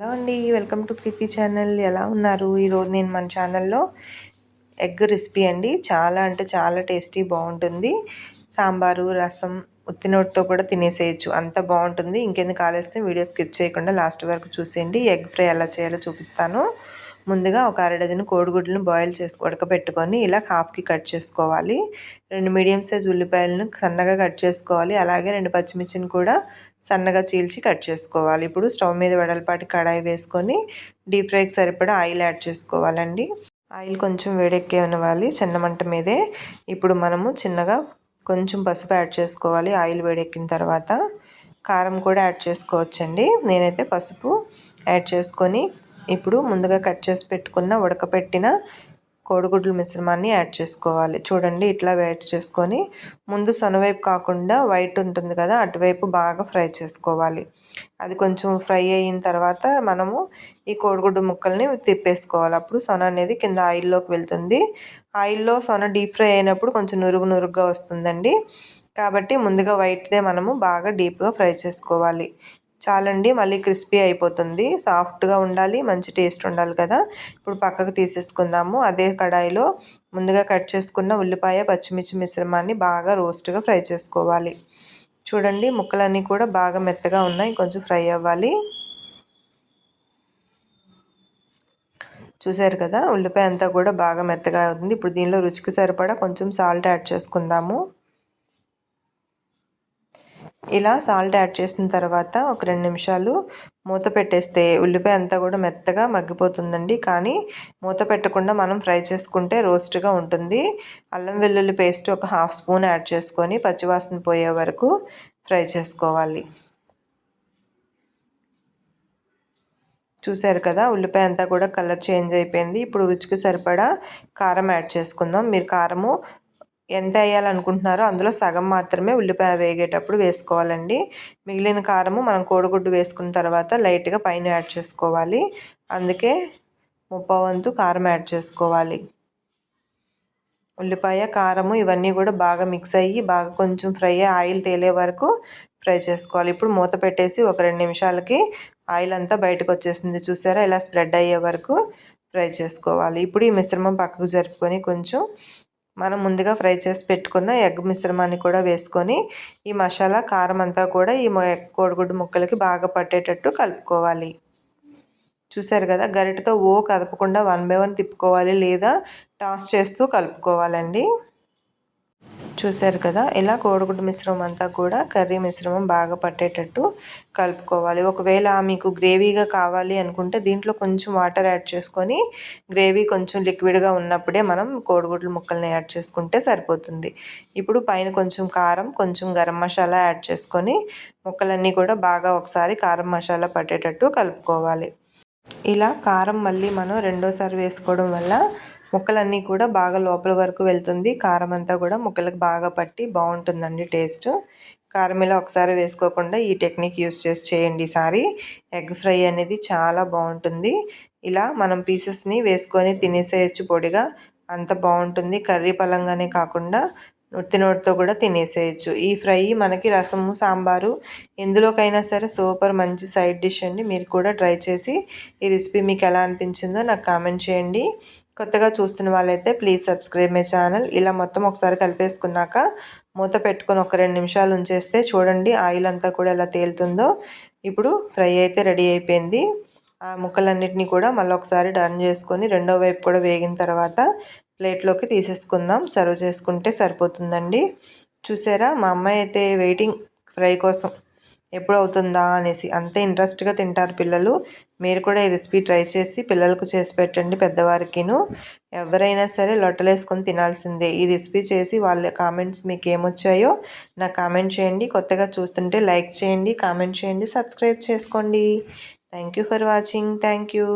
Hello అండి welcome to Preethi channel. ఎలా ఉన్నారు? ఈరోజు నేను మన ఛానల్లో ఎగ్ రెసిపీ అండి. చాలా అంటే చాలా టేస్టీ బాగుంటుంది. సాంబారు రసం ఉత్తినోటితో కూడా తినేసేయచ్చు. అంత బాగుంటుంది. ఇంకెందుకు ఆలస్యం? వీడియో స్కిప్ చేయకుండా లాస్ట్ వరకు చూసేయండి. ఎగ్ ఫ్రై ఎలా చేయాలో చూపిస్తాను. ముందుగా ఒక అర డజన్ కోడిగుడ్లను బాయిల్ చేసి ఉడకబెట్టుకొని ఇలా హాఫ్కి కట్ చేసుకోవాలి. రెండు మీడియం సైజ్ ఉల్లిపాయలను సన్నగా కట్ చేసుకోవాలి. అలాగే రెండు పచ్చిమిర్చిని కూడా సన్నగా చీల్చి కట్ చేసుకోవాలి. ఇప్పుడు స్టవ్ మీద వెడల్పాటి కడాయి వేసుకొని డీప్ ఫ్రైకి సరిపడా ఆయిల్ యాడ్ చేసుకోవాలండి. ఆయిల్ కొంచెం వేడెక్కే ఉన్నవాలి చిన్న మంట మీదే. ఇప్పుడు మనము చిన్నగా కొంచెం పసుపు యాడ్ చేసుకోవాలి. ఆయిల్ వేడెక్కిన తర్వాత కారం కూడా యాడ్ చేసుకోవచ్చండి. నేనైతే పసుపు యాడ్ చేసుకొని ఇప్పుడు ముందుగా కట్ చేసి పెట్టుకున్న ఉడకపెట్టిన కోడిగుడ్ల మిశ్రమాన్ని యాడ్ చేసుకోవాలి. చూడండి ఇట్లా యాడ్ చేసుకొని ముందు సొనవైపు కాకుండా వైట్ ఉంటుంది కదా అటువైపు బాగా ఫ్రై చేసుకోవాలి. అది కొంచెం ఫ్రై అయిన తర్వాత మనము ఈ కోడిగుడ్డు ముక్కల్ని తిప్పేసుకోవాలి. అప్పుడు సొన అనేది కింద ఆయిల్లోకి వెళ్తుంది. ఆయిల్లో సొన డీప్ ఫ్రై అయినప్పుడు కొంచెం నురుగు నురుగ్గా వస్తుందండి. కాబట్టి ముందుగా వైట్దే మనము బాగా డీప్గా ఫ్రై చేసుకోవాలి. చాలండి మళ్ళీ క్రిస్పీ అయిపోతుంది. సాఫ్ట్గా ఉండాలి మంచి టేస్ట్ ఉండాలి కదా. ఇప్పుడు పక్కకు తీసేసుకుందాము. అదే కడాయిలో ముందుగా కట్ చేసుకున్న ఉల్లిపాయ పచ్చిమిర్చి మిశ్రమాన్ని బాగా రోస్ట్గా ఫ్రై చేసుకోవాలి. చూడండి ముక్కలన్నీ కూడా బాగా మెత్తగా ఉన్నాయి. కొంచెం ఫ్రై అవ్వాలి. చూసారు కదా ఉల్లిపాయ అంతా కూడా బాగా మెత్తగా అవుతుంది ఇప్పుడు దీనిలో రుచికి సరిపడా కొంచెం సాల్ట్ యాడ్ చేసుకుందాము. ఇలా సాల్ట్ యాడ్ చేసిన తర్వాత ఒక రెండు నిమిషాలు మూత పెట్టేస్తే ఉల్లిపాయ అంతా కూడా మెత్తగా మగ్గిపోతుందండి. కానీ మూత పెట్టకుండా మనం ఫ్రై చేసుకుంటే రోస్ట్గా ఉంటుంది. అల్లం వెల్లుల్లి పేస్ట్ ఒక హాఫ్ స్పూన్ యాడ్ చేసుకొని పచ్చివాసన పోయే వరకు ఫ్రై చేసుకోవాలి. చూశారు కదా ఉల్లిపాయ అంతా కూడా కలర్ చేంజ్ అయిపోయింది. ఇప్పుడు రుచికి సరిపడా కారం యాడ్ చేసుకుందాం. మీరు కారము ఎంత వేయాలనుకుంటున్నారో అందులో సగం మాత్రమే ఉల్లిపాయ వేగేటప్పుడు వేసుకోవాలండి. మిగిలిన కారము మనం కోడిగుడ్డు వేసుకున్న తర్వాత లైట్గా పైన యాడ్ చేసుకోవాలి. అందుకే ముప్పవంతు కారం యాడ్ చేసుకోవాలి. ఉల్లిపాయ కారము ఇవన్నీ కూడా బాగా మిక్స్ అయ్యి బాగా కొంచెం ఫ్రై ఆయిల్ తేలే వరకు ఫ్రై చేసుకోవాలి. ఇప్పుడు మూత పెట్టేసి ఒక రెండు నిమిషాలకి ఆయిల్ అంతా బయటకు వచ్చేసింది చూసారా? ఇలా స్ప్రెడ్ అయ్యే వరకు ఫ్రై చేసుకోవాలి. ఇప్పుడు ఈ మిశ్రమం పక్కకు జరుపుకొని కొంచెం మనం ముందుగా ఫ్రై చేసి పెట్టుకున్న ఎగ్ మిశ్రమాన్ని కూడా వేసుకొని ఈ మసాలా కారం అంతా కూడా ఈ కోడిగుడ్డు ముక్కలకి బాగా పట్టేటట్టు కలుపుకోవాలి. చూసారు కదా గరిటతో ఓ కదపకుండా వన్ బై వన్ తిప్పుకోవాలి లేదా టాస్ చేస్తూ కలుపుకోవాలండి. చూశారు కదా ఇలా కోడిగుడ్డు మిశ్రమం అంతా కూడా కర్రీ మిశ్రమం బాగా పట్టేటట్టు కలుపుకోవాలి. ఒకవేళ మీకు గ్రేవీగా కావాలి అనుకుంటే దీంట్లో కొంచెం వాటర్ యాడ్ చేసుకొని గ్రేవీ కొంచెం లిక్విడ్గా ఉన్నప్పుడే మనం కోడిగుడ్లు ముక్కల్ని యాడ్ చేసుకుంటే సరిపోతుంది. ఇప్పుడు పైన కొంచెం కారం కొంచెం గరం మసాలా యాడ్ చేసుకొని ముక్కలన్నీ కూడా బాగా ఒకసారి కారం మసాలా పట్టేటట్టు కలుపుకోవాలి. ఇలా కారం మళ్ళీ మనం రెండోసారి వేసుకోవడం వల్ల ముక్కలన్నీ కూడా బాగా లోపల వరకు వెళ్తుంది. కారం అంతా కూడా ముక్కలకు బాగా పట్టి బాగుంటుందండి టేస్ట్. కారం ఇలా ఒకసారి వేసుకోకుండా ఈ టెక్నిక్ యూస్ చేసి చేయండి ఈసారి. ఎగ్ ఫ్రై అనేది చాలా బాగుంటుంది. ఇలా మనం పీసెస్ని వేసుకొని తినేసేయచ్చు పొడిగా. అంత బాగుంటుంది. కర్రీ పలంగానే కాకుండా నోటితో కూడా తినేసేయచ్చు. ఈ ఫ్రై మనకి రసము సాంబారు ఎందులోకైనా సరే సూపర్ మంచి సైడ్ డిష్ అండి. మీరు కూడా ట్రై చేసి ఈ రెసిపీ మీకు ఎలా అనిపించిందో నాకు కామెంట్ చేయండి. కొత్తగా చూస్తున్న వాళ్ళైతే ప్లీజ్ సబ్స్క్రైబ్ మై ఛానల్. ఇలా మొత్తం ఒకసారి కలిపేసుకున్నాక మూత పెట్టుకొని ఒక రెండు నిమిషాలు ఉంచేస్తే చూడండి ఆయిల్ అంతా కూడా ఎలా తేలుతుందో. ఇప్పుడు ఫ్రై అయితే రెడీ అయిపోయింది. ఆ ముక్కలన్నిటినీ కూడా మళ్ళీ ఒకసారి టర్న్ చేసుకొని రెండో వైపు కూడా వేగిన తర్వాత ప్లేట్లోకి తీసేసుకుందాం. సర్వ్ చేసుకుంటే సరిపోతుందండి. చూసారా? మా అమ్మాయి అయితే వెయిటింగ్ ఫ్రై కోసం ఎప్పుడు అవుతుందా అనేసి అంతే ఇంట్రెస్ట్గా తింటారు పిల్లలు. మీరు కూడా ఈ రెసిపీ ట్రై చేసి పిల్లలకు చేసి పెట్టండి పెద్దవారికిను. ఎవరైనా సరే లొట్టలేసుకొని తినాల్సిందే. ఈ రెసిపీ చేసి వాళ్ళ కామెంట్స్ మీకు ఏమొచ్చాయో నాకు కామెంట్ చేయండి. కొత్తగా చూస్తుంటే లైక్ చేయండి కామెంట్ చేయండి సబ్స్క్రైబ్ చేసుకోండి. Thank you for watching. Thank you